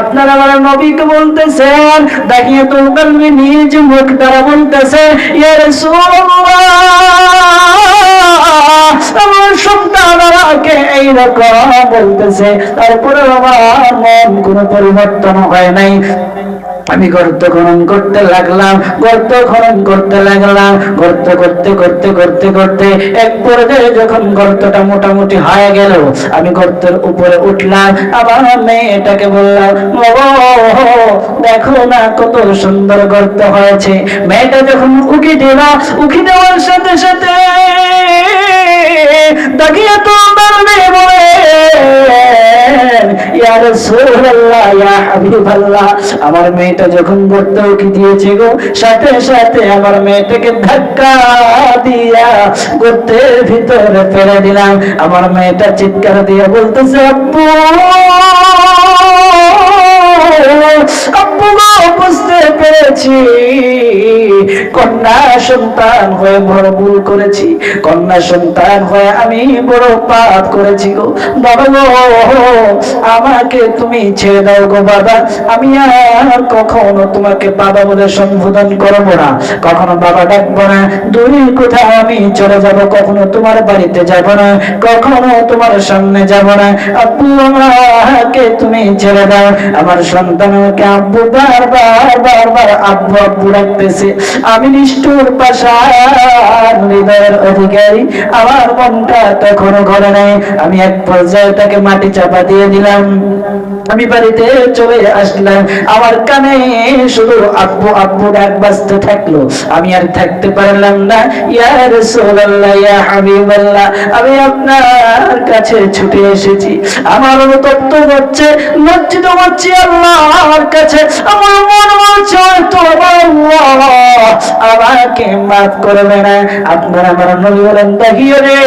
আপনারা আমার নবীকে বলতেছেন, দেখিয়ে তো কালবি নিজ মুখ দ্বারা বলতেছে, ইয়া রাসূলুল্লাহ, আমার সন্তান এইরকম বলতেছে। তারপরে আমার মন কোনো পরিবর্তন হয় নাই। আমি গর্ত খনন করতে লাগলাম গর্ত খনন করতে লাগলাম গর্ত করতে করতে করতে করতে এক পর্যায়ে যখন গর্তটা মোটামুটি হয়ে গেল আমি গর্তের উপরে উঠলাম আবার মেয়েটাকে বললাম "ও, দেখো না কত সুন্দর গর্ত হয়েছে। মেয়েটা যখন উকি দিল উকি দেওয়ার সাথে সাথে তাকিয়ে তো মেয়ে বলে রাসূলুল্লাহ হাবিবাল্লাহ। আমার মেয়েটা যখন গর্তে কি দিয়েছে গো, সাথে সাথে আমার মেয়েটাকে ধাক্কা দিয়া গর্তের ভিতরে ফেলে দিলাম। আমার মেয়েটা চিৎকার দিয়ে বলতেছে, আব্বু! আমি আমাকে তুমি ছেড়ে দাও গো বাবা। আমি আর কখনো তোমাকে বাবা বলে সম্বোধন করব না। কখনো বাবা ডাকবো না। দূরে কোথাও আমি চলে যাব, কখনো তোমার বাড়িতে যাব না। কখনো তোমার সামনে যাব না। আব্বু, আমাকে তুমি ছেড়ে দাও। আমার সন্তান আব্বু আব্বু আমি নিষ্ঠুর পাশার হৃদয়ের অধিকারী। আমার মনটা তখনও ঘরে আমি এক পর্যায়ে তাকে মাটি চাপা দিয়ে দিলাম। আমি বাড়িতে চলে আসলাম। আমার কানে শুধু আব্বু আব্বু ডাক বাজতে থাকল। আমি আর থাকতে পারলাম না। ইয়া রাসূলুল্লাহ, ইয়া হাবিবাল্লাহ, আমি আপনার কাছে ছুটে এসেছি। আমার অনুতপ্ত হচ্ছে। লজ্জিত হচ্ছি আল্লাহর কাছে আমার মন বলছে হয়তো আমাকে মাফ করবে না। আপনার আমার নবী বলেন, দেখিও রে,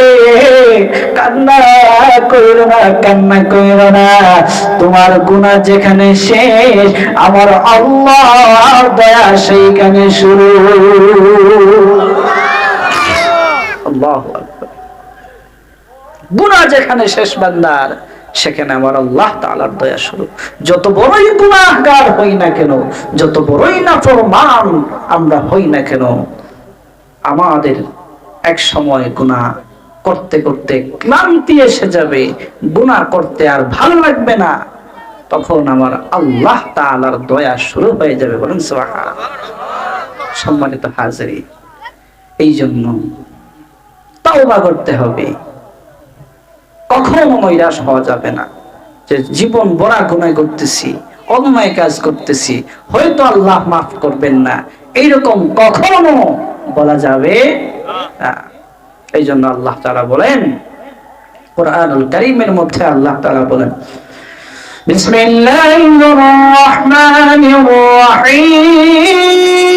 কান্না কইরো না, কান্না কইরো না। তোমার গুনাহ যেখানে শেষ, আমার আল্লাহ দয়া সেইখানে শুরু। আল্লাহু গুনাহ যেখানে শেষ, বান্দার। সেখানে আমার আল্লাহ তাআলার দয়া শুরু যত বড়ই গুনাহগার হই না কেন, যত বড়ই না ফরমান আমরা হই না কেন, আমাদের এক সময় গুনাহ করতে করতে ক্লান্তি এসে যাবে, গুনাহ করতে আর ভালো লাগবে না। তখন আমার আল্লাহ তাআলার দয়া শুরু হয়ে যাবে বলেন সম্মানিত হাজারি এই জন্য তাওবা করতে হবে। কখনো নৈরাশ হওয়া যাবে না। যে জীবন বড়া গুনাহ করতেছি, অন্যায় কাজ করতেছি, হয়তো আল্লাহ মাফ করবেন না। এইরকম কখনো বলা যাবে এই জন্য আল্লাহ তাআলা বলেন, কোরআনুল কারীমের মধ্যে আল্লাহ তাআলা বলেন, বিসমিল্লাহির রহমানির রহিম।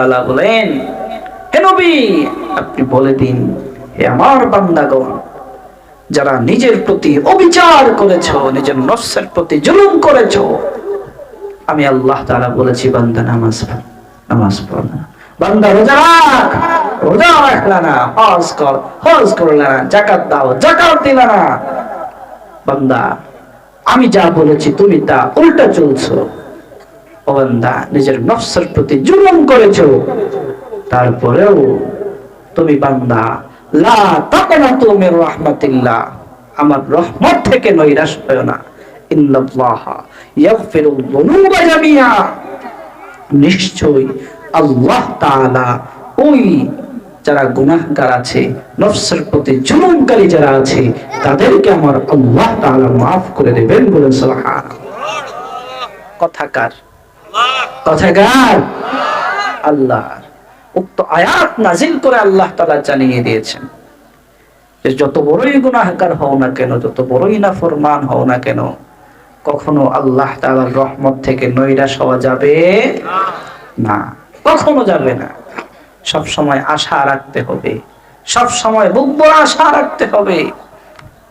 তাআলা বলেন, হে নবী, আপনি বলে দিন, হে আমার বান্দাগণ, যারা নিজের প্রতি অবিচার করেছ, নিজের নফসের প্রতি জুলুম করেছ, আমি আল্লাহ তাআলা বলেছি, বান্দা, নামাজ নামাজ পড় না। বান্দা, রোজা রাখ, রোজা রাখলা না, হজ কর, হজ করলা না জাকাত দাও জাকাত দিলা না। বান্দা, আমি যা বলেছি, তুমি তা উল্টা চলছো। নিজের নফসের প্রতি জুলুম করেছ। তারপরেও তুমি বান্দা, লা রাহমাতিল্লাহ, আমার রহমত থেকে নৈরাশ হয় না। ইন্নাল্লাহ যুনুবা জামিআ। নিশ্চয়ই আল্লাহ তাআলা ওই যারা গুনাহগার আছে, নফসের প্রতি জুলুমকারী যারা আছে, তাদেরকে আমার আল্লাহ তাআলা মাফ করে দেবেন বলে সুবহানাল্লাহ। কথাকার উক্ত আয়াত নাজিল করে আল্লাহ তালা জানিয়ে দিয়েছেন যত বড়ই গুনাহগার হও না কেন, যত বড়ই না ফরমান হও না কেন, কখনো আল্লাহ তাআলার রহমত থেকে নৈরাশ হওয়া যাবে না। কখনো যাবে না। সব সময় আশা রাখতে হবে। সব সময় বুক বড় আশা রাখতে হবে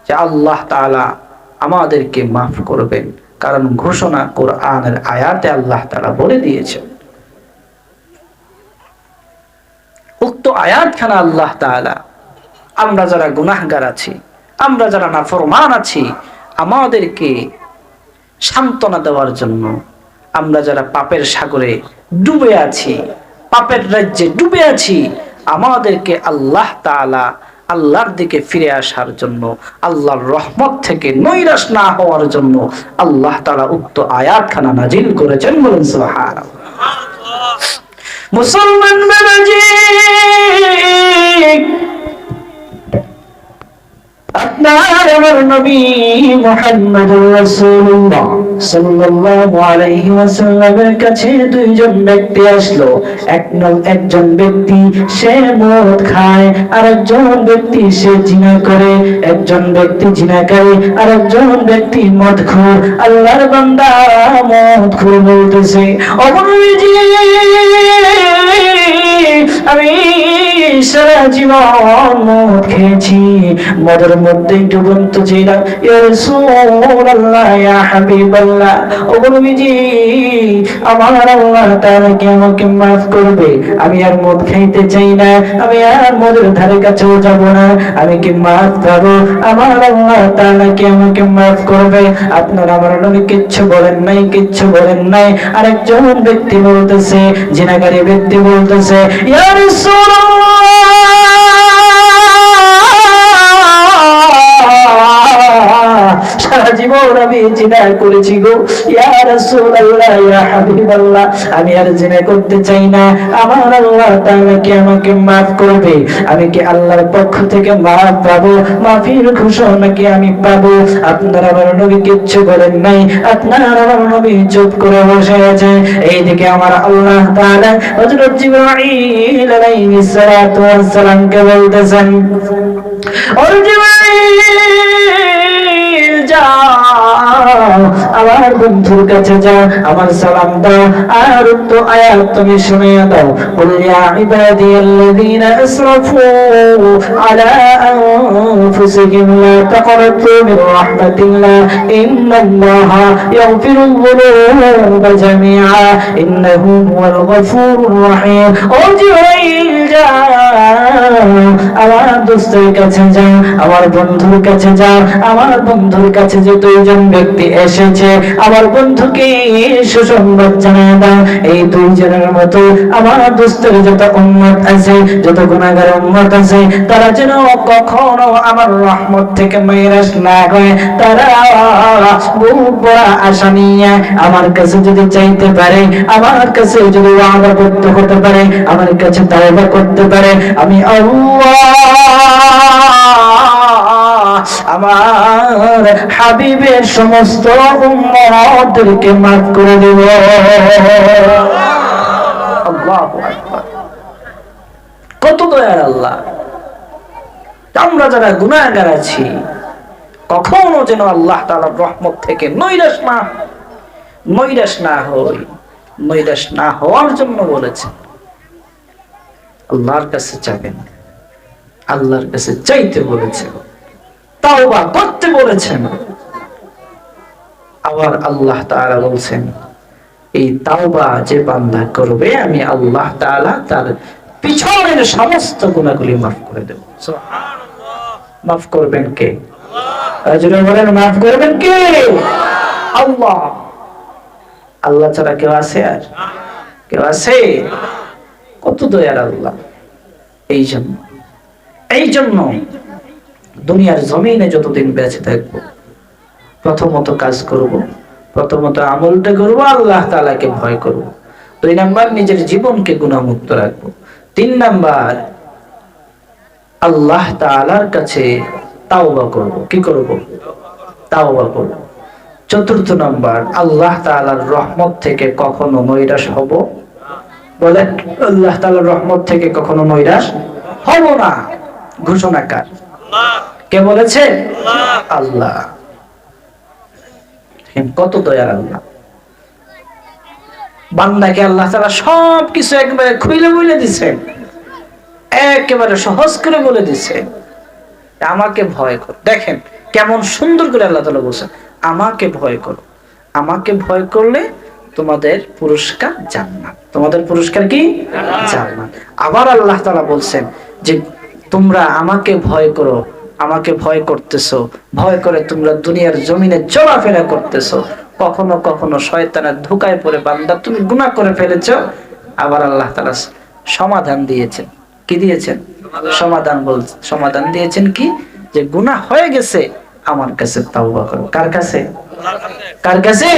যে আল্লাহ তাআলা আমাদেরকে মাফ করবেন। কারণ ঘোষণা কোরআনের আয়াতে আল্লাহ তাআলা বলে দিয়েছেন। উক্ত আয়াতখানা আল্লাহ তাআলা, আমরা যারা গুনাহগার আছি, আমরা যারা নাফরমান আছি, আমাদেরকে সান্ত্বনা দেওয়ার জন্য আমরা যারা পাপের সাগরে ডুবে আছি, পাপের রাজ্যে ডুবে আছি, আমাদেরকে আল্লাহ তাআলা আল্লাহর দিকে ফিরে আসার জন্য, আল্লাহর রহমত থেকে নৈরাশ না হওয়ার জন্য আল্লাহ তারা উক্ত আয়াত খানা নাজিল করেছেন বলুন সোহার মুসলমান একজন ব্যক্তি সে মদ খায় আর একজন ব্যক্তি সে জিনা করে। একজন ব্যক্তি আর একজন ব্যক্তি মদ খোর আল্লাহর বান্দা মদ খোর বলতেছে অবনবীজি আমি সারা জীবন মদের মধ্যে আমার আল্লাহ কি আমাকে maaf করবে? আমি আর মদ খাইতে চাই না, আমি আর মদের ধারে কাছেও যাব না, আমি কি maaf পাবো? আমার আল্লাহ তাআলা কি আমাকে maaf করবে? আপনারা আমার নবী কিচ্ছু বলেন নাই, কিচ্ছু বলেন নাই। আরেকজন ব্যক্তি বলতেছে, জিনাকারী ব্যক্তি বলতেছে ইয়া রাসূলুল্লাহ আমি জিনা করেছি গো। আমি আর জিনা করতে চাই না। আমার আল্লাহ কি আমাকে করবে? আমি কি আল্লাহর পক্ষ থেকে পাবো? মাফির ঘোষণা কি আমি পাবো? আপনারা আমার নবী কিচ্ছু বলেন নাই। আপনারা আমার নবী চুপ করে বসে আছে। এইদিকে আমার আল্লাহ তাআলা বলতেছেন আমার বন্ধুর কাছে যাও, আমার সালাম দাও, আর তো আয়াত তুমি শুনে দাও বল ইবাদি আল্লাযীনা আসরাফু আলা আনফুসিহিম লা রাহমাতিল্লাহ ইন্নাল্লাহা জামিআ ইন্নাহু গফুরুর ও আমার দোস্তের কাছে যাও, আমার বন্ধুর কাছে যাও, আমার বন্ধুর কাছে যে দুইজন ব্যক্তি এসেছে। আমার বন্ধুকে সুসংবাদ জানিয়ে দাও। এই দুইজনের মতো আমার দোস্তের যত উম্মত আছে, যত গুণাগার উম্মত আছে, তারা যেন কখনো আমার রহমত থেকে মেরাস না হয়। তারা বড় আশা নিয়ে আমার কাছে যদি চাইতে পারে, আমার কাছে যদি ওয়াদা করতে হতে পারে, আমার কাছে তাওবা করতে পারে, আমি আল্লাহ আমার হাবিবের সমস্ত উম্মতদেরকে মাফ করে দেব। কত দয়ার আল্লাহ। আমরা যারা গুনাহগার আছি, কখনো যেন আল্লাহ তাআলার রহমত থেকে নৈরাশ না নৈরাশ না হই, নৈরাশ না হওয়ার জন্য বলেছেন। আল্লাহর কাছে যাবেন আল্লাহর কাছে চাইতে বলেছেন। তাওবা করতে বলেছেন। আবার আল্লাহ তাআলা বলছেন এই তাওবা যে বান্দা করবে আমি আল্লাহ তাআলা তার পিছনের সমস্ত গুনাহগুলি মাফ করে দেব। মাফ করবেন কে? আল্লাহ। বলেন মাফ করবেন কে? আল্লাহ। আল্লাহ ছাড়া কেউ আছে আর? কেউ আছে? কত দয়ার আল্লাহ। এই জন্য এই জন্য দুনিয়ার জমিনে যতদিন বেঁচে থাকব, প্রথমত কাজ করব, প্রথমত আমলটা করব, আল্লাহ তালাকে ভয় করব। দুই নাম্বার, নিজের জীবনকে গুণামুক্ত রাখব। তিন নাম্বার, আল্লাহ তালার কাছে তাওবা করব। কি করব? তাওবা করব। চতুর্থ নাম্বার, আল্লাহ তাআলার রহমত থেকে কখনো নৈরাশ হব। বলে আল্লাহ তাআলার রহমত থেকে কখনো নৈরাশ হব না। ঘোষণাকার কে বলেছে আল্লাহ। কত দয়ার আল্লাহ। বান্দাকে আল্লাহ তাআলা সব কিছু একবারে খুইলে বলে দিছেন। একেবারে সহজ করে বলে দিছে আমাকে ভয় কর। দেখেন কেমন সুন্দর করে আল্লাহ তালা বলছেন আমাকে ভয় করো। আমাকে ভয় করলে তোমাদের পুরস্কার জান্নাত। তোমাদের পুরস্কার কি? জান্নাত। আবার আল্লাহ তালা বলছেন যে তোমরা আমাকে ভয় করো আমাকে ভয় করতেছো ভয় করে তোমরা দুনিয়ার জমিনে চলাফেরা করতেছো। কখনো কখনো শয়তানের ধোকায় পড়ে বান্দা তুমি গুনাহ করে ফেলেছো। আবার আল্লাহ তালা সমাধান দিয়েছেন। কি দিয়েছেন? সমাধান। বল সমাধান দিয়েছেন কি? যে গুনাহ হয়ে গেছে আমার কাছে তাওবা করো। কার কাছে? কার কাছে।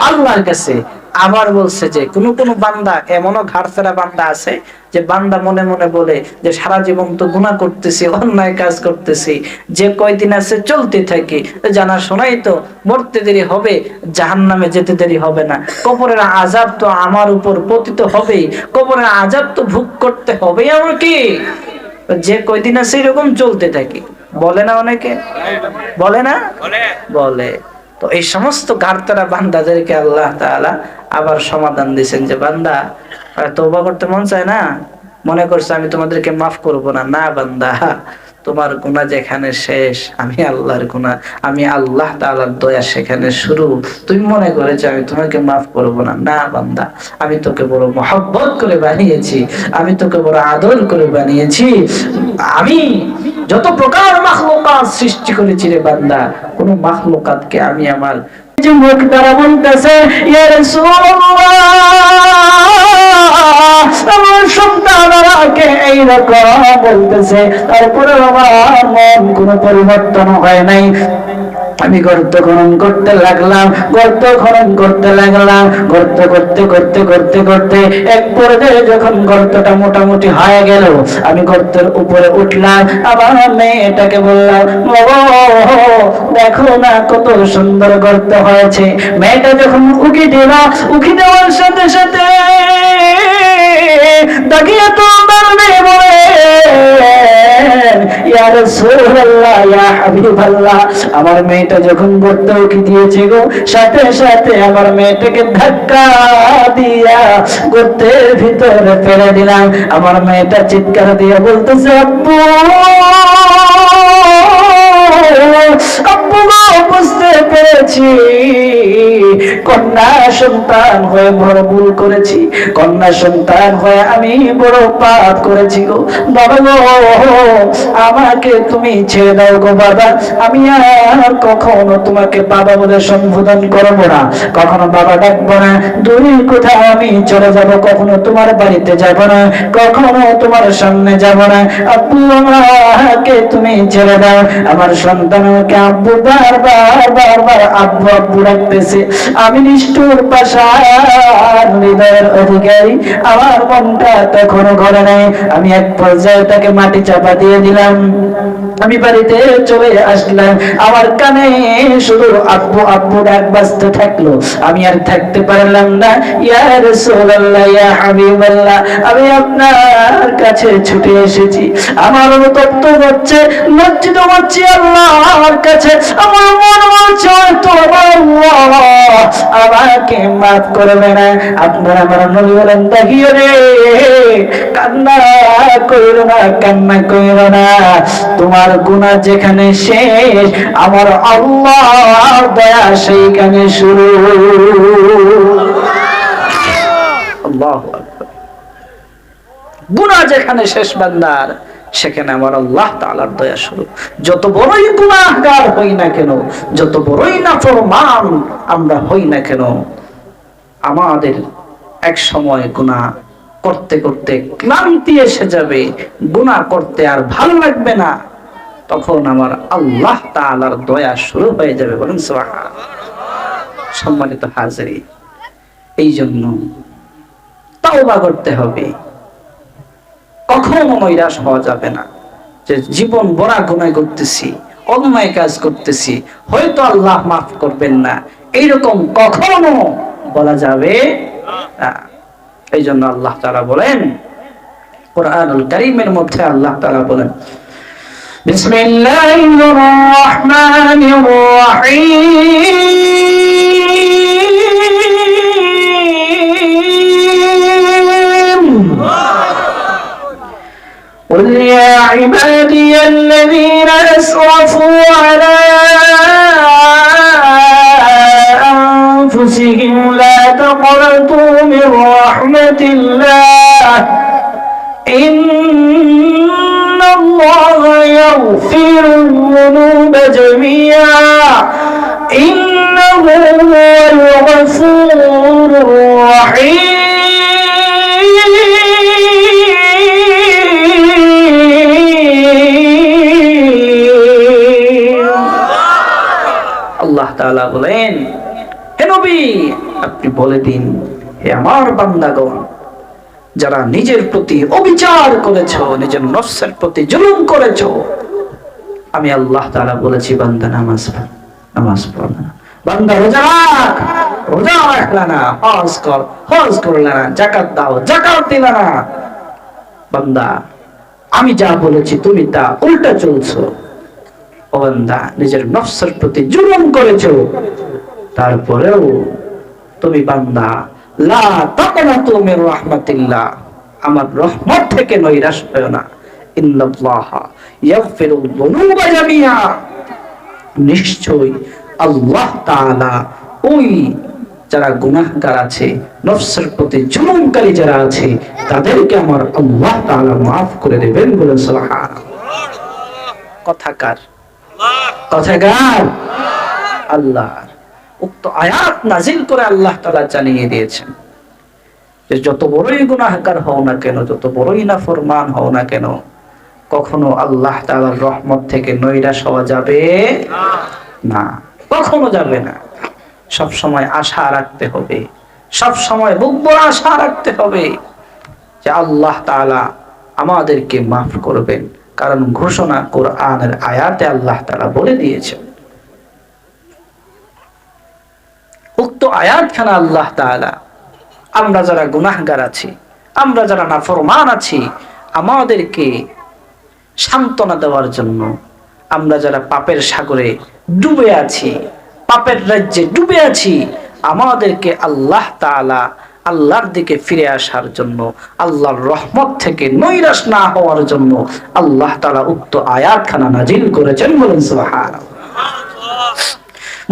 আল্লাহর কাছে। আবার বলছে যে কোন কোন বান্দা এমনও ঘাড়ফেরা বান্দা আছে যে বান্দা মনে মনে বলে যে সারা জীবন তো গুনাহ করতেছি অন্যায় কাজ করতেছি যে কয়দিন আছে চলতে থাকি। জানা শোনাই তো মরতে দেরি হবে জাহান্নামে যেতে দেরি হবে না। কবরের আজাব তো আমার উপর পতিত হবেই কবরের আজাব তো ভোগ করতে হবেই আমাকে। যে কয়দিন আছে এরকম চলতে থাকি। বলে না অনেকে? বলে না? বলে। তো এই সমস্ত গার্তারা বান্দাদেরকে আল্লাহ তালা আবার সমাধান দিয়েছেন যে, বান্দা তো তওবা করতে মন চায় না? মনে করছে আমি তোমাদেরকে মাফ করব না? না, বান্দা। তোমার গুণা যেখানে শেষ, আমি আল্লাহর গুণা আমি আল্লাহ তাআলার দয়া সেখানে শুরু। তুমি মনে করেছ, আমি তোমাকে মাফ করব না। না, বান্দা, আমি তোকে বড় মহব্বত করে বানিয়েছি, আমি তোকে বড় আদর করে বানিয়েছি। আমি যত প্রকার মাখলুকাত সৃষ্টি করেছি রে বান্দা, কোন মাখলুকাতকে আমি আমার যে মুখ দ্বারা বলতেছে, ইয়া রাসূলুল্লাহ! আমার সন্তান আমাকে এইরকম বলতেছে। তারপরে আমার মন কোনো পরিবর্তন হয় নাই। আমি গর্ত খনন করতে লাগলাম গর্ত খনন করতে লাগলাম গর্ত করতে করতে করতে করতে এক পর্যায়ে যখন গর্তটা মোটামুটি হয়ে গেল আমি গর্তের উপরে উঠলাম আবার মেয়েটাকে বললাম "বাবা, দেখো না কত সুন্দর গর্ত হয়েছে। মেয়েটা যখন উকি দিল উকি দেওয়ার সাথে সাথে তাকিয়ে তো মেয়ে বলে আমার মেয়েটা যখন গর্তে উকি দিয়েছে গো, সাথে সাথে আমার মেয়েটাকে ধাক্কা দিয়া গর্তের ভিতরে ফেলে দিলাম। আমার মেয়েটা চিৎকার দিয়ে বলতেছে, আব্বু আব্বু বুঝতে পেরেছি। কন্যা সন্তান হয়ে বড় ভুল করেছি। কন্যা সন্তান হয়ে আমি বড় পাপ করেছি গো। বাবা গো, আমাকে তুমি ছেড়ে দাও গো বাবা। আমি আর কখনো তোমাকে বাবা বলে সম্বোধন করব না। কখনো বাবা ডাকবো না। দূরে কোথাও আমি চলে যাব। কখনো তোমার বাড়িতে যাব না। কখনো তোমার সামনে যাব না। আব্বু, আমাকে তুমি ছেড়ে দাও। আমার সন্তান আমাকে আব্বু বারবার বারবার আব্বু আব্বু ডাকতেছে আমি নিষ্ঠুর পাশার হৃদয়ের অধিকারী। আমার মনটা তখনও ঘরে নাই। আমি এক পর্যায়ে তাকে মাটি চাপা দিয়ে দিলাম। আমি বাড়িতে চলে আসলাম। আমার কানে শুধু আব্বু আব্বু ডাক বাজতে থাকল। আমি আর থাকতে পারলাম না। ইয়া রাসূলুল্লাহ, ইয়া হাবিবাল্লাহ, আমি আপনার কাছে ছুটে এসেছি। আমার অনুতপ্ত হচ্ছে লজ্জিত হচ্ছি আল্লাহর কাছে। আমার মন বলছে, হয়তো আমাকে মাফ করবে না। আপনার আমার নবী বলেন দেখিও রে কান্না কইর না, কান্না কইর না। তোমার গুনাহ যেখানে শেষ, আমার আল্লাহ দয়া সেইখানে শুরু। আল্লাহু আকবার। যেখানে শেষ বান্দার, সেখানে আমার আল্লাহ তাআলার দয়া শুরু। যত বড়ই গুনাহগার হই না কেন, যত বড়ই নাফরমান আমরা হই না কেন, আমাদের এক সময় গুনাহ করতে করতে ক্লান্তি এসে যাবে। গুনাহ করতে আর ভালো লাগবে না। তখন আমার আল্লাহ তাআলার দয়া শুরু হয়ে যাবে বলুন সুবহান সম্মানিত হাজিরি এই জন্য তাওবা করতে হবে। কখনো নৈরাশ হওয়া যাবে না যে জীবন বড়া গুনায় করতেছি, অন্যায় কাজ করতেছি, হয়তো আল্লাহ মাফ করবেন না। এইরকম কখনো বলা যাবে এই জন্য আল্লাহ তারা বলেন, কোরআনুল করিমের মধ্যে আল্লাহ তারা বলেন بسم الله الرحمن الرحيم قل يا عبادي الذين أسرفوا على أنفسهم لا تقنطوا من رحمة الله إن الله يغفر الذنوب جميعا إنه هو الغفور الرحيم আল্লাহ তাআলা বলেন হে নবী আপনি বলে দিন হে আমার বান্দাগণ যারা নিজের প্রতি অবিচার করেছ, নিজের নফসের প্রতি জুলুম করেছ। আমি আল্লাহ তাআলা বলেছি, বান্দা, নামাজ নামাজ পড় বান্দা, রোজা রাখ, রোজা রাখলা না, হজ কর, হজ করলা না জাকাত দাও জাকাত দিলা না। বান্দা, আমি যা বলেছি, তুমি তা উল্টা চলছো। ও বান্দা, নিজের নফসের প্রতি জুলুম করেছ। তারপরেও তুমি বান্দা লা রাহমাতিল্লাহ। আমার রহমত থেকে নৈরাশ হয় না। ইন্নাল্লাহ ইয়াগফিরুল যুনুবা জামিআ। নিশ্চয়ই আল্লাহ তাআলা ওই যারা গুনাহগার আছে নফসের প্রতি জুলুমকারী যারা আছে তাদেরকে আমার আল্লাহ তাআলা করে দেবেন বলে সুবহানাল্লাহ। কথাকার কথাকার আল্লাহর উক্ত আয়াত নাজিল করে আল্লাহ তাআলা জানিয়ে দিয়েছেন যে যত বড়ই গুনাহগার হও না কেন, যত বড়ই না ফরমান হও না কেন, কখনো আল্লাহ তাআলার রহমত থেকে নৈরাশ হওয়া যাবে না। কখনো যাবে না। সব সময় আশা রাখতে হবে। সব সময় বুক বড় আশা রাখতে হবে যে আল্লাহ তাআলা আমাদেরকে মাফ করবেন। কারণ ঘোষণা কোরআনের আয়াতে আল্লাহ তালা বলে দিয়েছেন। উক্ত আয়াতখানা আল্লাহ তাআলা। আমরা যারা গুনাহগার আছি, আমরা যারা নাফরমান আছি, আমাদেরকে সান্ত্বনা দেওয়ার জন্য আমরা যারা পাপের সাগরে ডুবে আছি, পাপের রাজ্যে ডুবে আছি, আমাদেরকে আল্লাহ তাআলা আল্লাহর দিকে ফিরে আসার জন্য, আল্লাহর রহমত থেকে নৈরাশ না হওয়ার জন্য আল্লাহ তাআলা উক্ত আয়াত খানা নাজিল করেছেন বলেন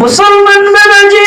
মুসলমান বাবাজি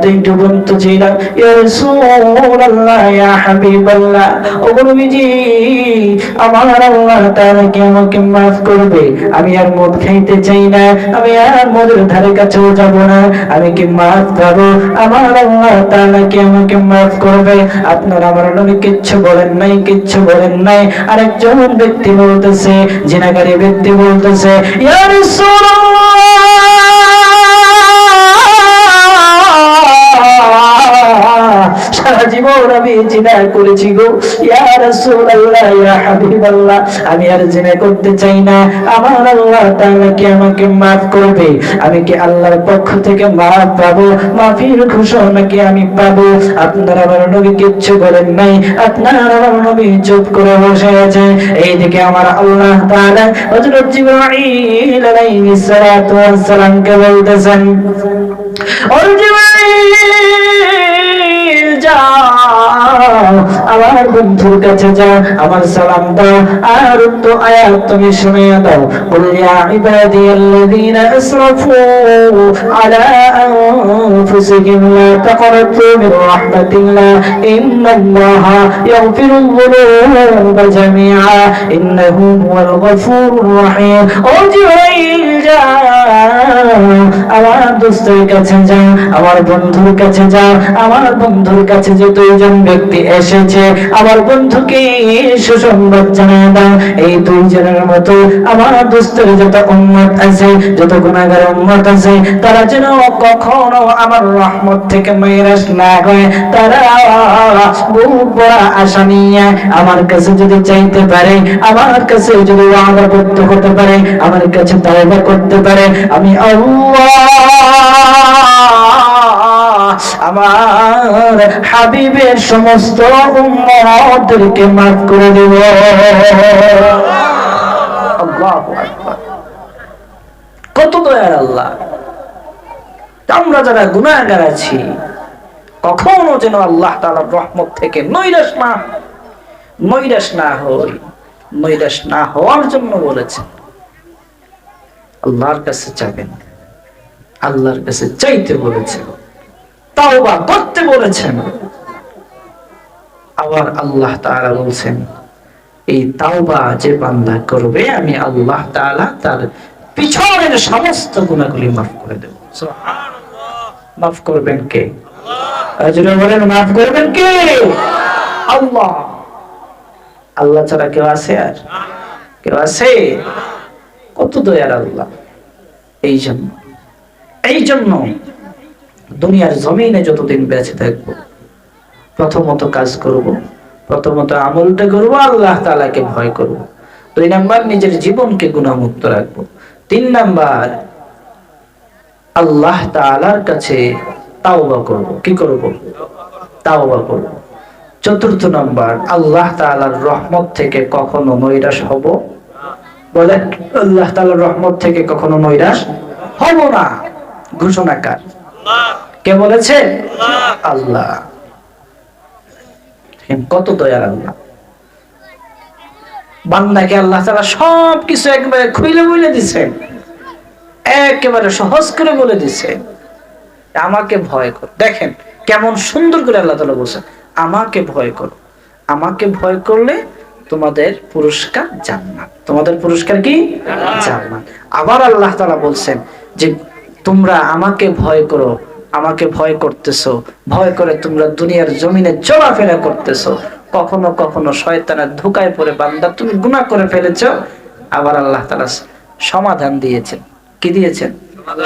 আমার আল্লাহ কি আমাকে করবে? আমি আর মদ খাইতে চাই না, আমি আর মদের ধারে কাছেও যাব না, আমি কি maaf পাবো? আমার আল্লাহ তাআলা কি আমাকে maaf করবে? আপনারা আমার নবী কিচ্ছু বলেন নাই, কিচ্ছু বলেন নাই। আরেকজন ব্যক্তি বলতেছে, জিনাকারী ব্যক্তি বলতেছে, ইয়া রাসূলুল্লাহ! জীবন আমি জিনা করেছি গো। আমি আর জিনা করতে চাই না। আমার আল্লাহ কি আমাকে করবে? আমি কি আল্লাহর পক্ষ থেকে maaf পাবো? মাফির ঘোষণা কি আমি পাবো? আপনারা আমার নবী কিচ্ছু বলেন নাই। আপনারা আমার নবী চুপ করে বসে আছে। এইদিকে আমার আল্লাহ তাআলা হযরত জিবরাইল সালামকে বলতেছেন ও আমার বন্ধুর কাছে যা, আমার সালাম দাও। আর তো আয়াত তুমি শুনে দাও। বলিয়া ইবাদি আল্লাযীনা আসরাফু আলা আনফুসিহিম, লা তাকরাতু মিন রাহমাতিল্লাহ। ইন্নাল্লাহা ইয়াগফিরু জামিআ। ইন্নাহু হুয়াল ও জিবরাইল আমার দোস্তের কাছে যা, আমার বন্ধুর কাছে যা, আমার বন্ধুর কাছে যে দুইজন ব্যক্তি এসেছে আমার বন্ধুকে সুসংবাদ জানিয়ে দাও। এই দুইজনের মতো আমার দোস্তের যত উম্মত আছে, যত গুণাগার উম্মত আছে, তারা যেন কখনো আমার রহমত থেকে মেরাস না হয়। তারা বহুত বড় আশা নিয়ে আমার কাছে যদি চাইতে পারে, আমার কাছে যদি ওয়াদা করতে হতে পারে, আমার কাছে তাওবা করতে পারে, আমি আল্লাহ আমার হাবিবের সমস্ত উম্মতদেরকে মাফ করে দেব। কত দয়ার আল্লাহ। আমরা যারা গুনাহগার আছি, কখনো যেন আল্লাহ তাআলার রহমত থেকে নৈরাশ না নৈরাশ না হই, নৈরাশ না হওয়ার জন্য বলেছেন। আল্লাহর কাছে যাবেন আল্লাহর কাছে চাইতে বলেছেন। তাওবা করতে বলেছেন। আবার আল্লাহ তাআলা বলছেন এই তাওবা যে বান্দা করবে আমি আল্লাহ তাআলা তার পিছনের সমস্ত গুণাগুলি মাফ করে দেব। মাফ করবেন কে? আজরে বলেন মাফ করবেন কে? আল্লাহ। আল্লাহ। ছাড়া কেউ আছে আর? কেউ আছে? কত দয়ার আল্লাহ। এই জন্য এই জন্য দুনিয়ার জমিনে যতদিন বেঁচে থাকব, প্রথমত কাজ করব, প্রথমত আমলটা করব, আল্লাহ তাআলাকে ভয় করব। দুই নাম্বার, নিজের জীবনকে গুণামুক্ত রাখব। তিন নাম্বার, আল্লাহ তাআলার কাছে তাওবা করব। কি করব? তাওবা করব। চতুর্থ নাম্বার, আল্লাহ তাআলার রহমত থেকে কখনো নৈরাশ হব। বলে আল্লাহ তাআলার রহমত থেকে কখনো নৈরাশ হব না। ঘোষণাকার কে বলেছে? আল্লাহ। কত দয়ার আল্লাহ। বান্দাকে আল্লাহ তাআলা সব কিছু একবারে খুইলে বলে দিছেন একেবারে সহজ করে বলে দিছে। আমাকে ভয় কর। দেখেন কেমন সুন্দর করে আল্লাহ তালা বলছেন আমাকে ভয় করো। আমাকে ভয় করলে তোমাদের পুরস্কার জান্নাত। তোমাদের পুরস্কার কি? জান্নাত। আবার আল্লাহ তালা বলছেন যে তোমরা আমাকে ভয় করো। আমাকে ভয় করতেছো ভয় করে তোমরা দুনিয়ার জমিনে চলাফেরা করতেছো। কখনো কখনো শয়তানের ধোকায় পড়ে বান্দা তুমি গুনাহ করে ফেলেছো। আবার আল্লাহ তালা সমাধান দিয়েছেন। কি দিয়েছেন?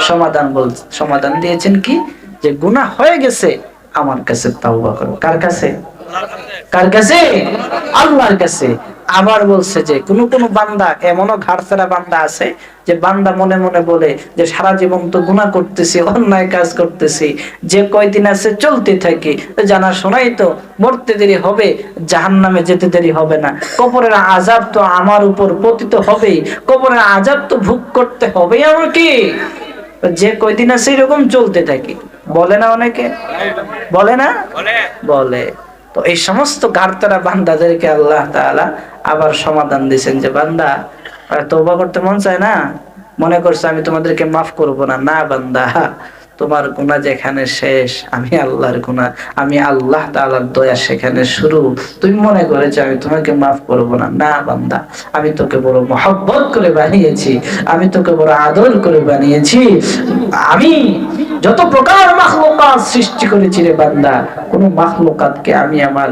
সমাধান। বল সমাধান দিয়েছেন কি? যে গুনাহ হয়ে গেছে আমার কাছে তাওবা করো। কার কাছে? কার কাছে। আল্লাহর কাছে। আবার বলছে যে কোন কোন বান্দা এমনও ঘাড়ছাড়া বান্দা আছে যে বান্দা মনে মনে বলে যে সারা জীবন তো গুনাহ করতেছি অন্যায় কাজ করতেছি যে কয়দিন আছে চলতে থাকি। জানা শোনাই তো মরতে দেরি হবে জাহান্নামে যেতে দেরি হবে না। কবরের আজাব তো আমার উপর পতিত হবেই কবরের আজাব তো ভোগ করতে হবেই আমাকে। যে কয়দিন আছে এরকম চলতে থাকি। বলে না অনেকে? বলে না? বলে। তো এই সমস্ত গার্তারা বান্দাদেরকে আল্লাহ তালা আবার সমাধান দিয়েছেন যে, বান্দা তোবা করতে মন চায় না? মনে করছে আমি তোমাদেরকে মাফ করব না? না, বান্দা। তোমার গুনাহ যেখানে শেষ, আমি আল্লাহর গুনাহ, আমি আল্লাহ তাআলার দয়া সেখানে শুরু। তুমি মনে করেছ, আমি তোমাকে মাফ করব না। না, বান্দা, আমি তোকে বড় মহব্বত করে বানিয়েছি, আমি তোকে বড় আদর করে বানিয়েছি। আমি যত প্রকার মাখলুকাত সৃষ্টি করেছি রে বান্দা, কোন মাখলুকাতকে আমি আমার